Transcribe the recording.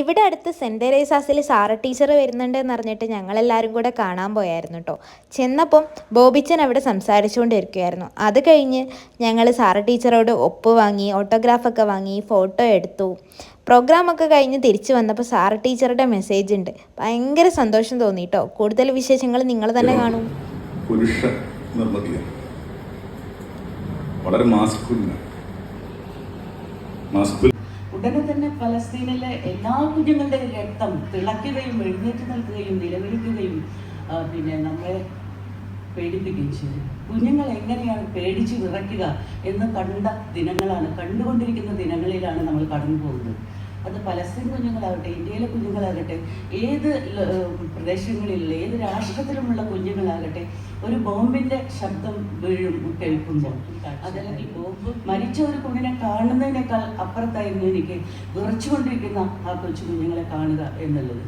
ഇവിടെ അടുത്ത് saint തെരേസാസിൽ Sara teacher വരുന്നുണ്ട് എന്ന് അറിഞ്ഞിട്ട് ഞങ്ങളെല്ലാവരും കൂടെ കാണാൻ പോയായിരുന്നു കേട്ടോ ചെന്നപ്പം ബോബിച്ചൻ അവിടെ സംസാരിച്ചുകൊണ്ടിരിക്കുകയായിരുന്നു. അത് കഴിഞ്ഞ് ഞങ്ങൾ സാറ ടീച്ചറോട് ഒപ്പ് വാങ്ങി ഓട്ടോഗ്രാഫൊക്കെ വാങ്ങി ഫോട്ടോ എടുത്തു. പ്രോഗ്രാമൊക്കെ കഴിഞ്ഞ് തിരിച്ചു വന്നപ്പോൾ സാറ ടീച്ചറുടെ മെസ്സേജ് ഉണ്ട്. ഭയങ്കര സന്തോഷം തോന്നി കേട്ടോ കൂടുതൽ വിശേഷങ്ങൾ നിങ്ങൾ തന്നെ കാണും. പുരുഷ വളരെ മാസ്കുലിനാണ് മാസ്കുൽ ഉടനെ തന്നെ ഫലസ്തീനിലെ എല്ലാ കുഞ്ഞുങ്ങളുടെയും രക്തം തിളയ്ക്കുകയും എഴുന്നേറ്റ് നിൽക്കുകയും നിലവിളിക്കുകയും പിന്നെ നമ്മളെ പേടിപ്പിക്കുകയും ചെയ്തു. കുഞ്ഞുങ്ങൾ എങ്ങനെയാണ് പേടിച്ച് വിറയ്ക്കുക എന്ന് കണ്ട ദിനങ്ങളാണ് കണ്ടുകൊണ്ടിരിക്കുന്ന ദിനങ്ങളിലാണ് നമ്മൾ കടന്നു പോകുന്നത്. അത് പലസ്തീൻ കുഞ്ഞുങ്ങളാകട്ടെ ഇന്ത്യയിലെ കുഞ്ഞുങ്ങളാകട്ടെ ഏത് പ്രദേശങ്ങളിലുള്ള ഏത് രാഷ്ട്രത്തിലുമുള്ള കുഞ്ഞുങ്ങളാകട്ടെ ഒരു ബോംബിന്റെ ശബ്ദം വീഴും കേൾക്കുമ്പോൾ. അതല്ലെങ്കിൽ ബോംബ് മരിച്ച ഒരു കുഞ്ഞിനെ കാണുന്നതിനേക്കാൾ അപ്പുറത്തായിരുന്നു എനിക്ക് വിറച്ചുകൊണ്ടിരിക്കുന്ന ആ കൊച്ചു കുഞ്ഞുങ്ങളെ കാണുക എന്നുള്ളത്.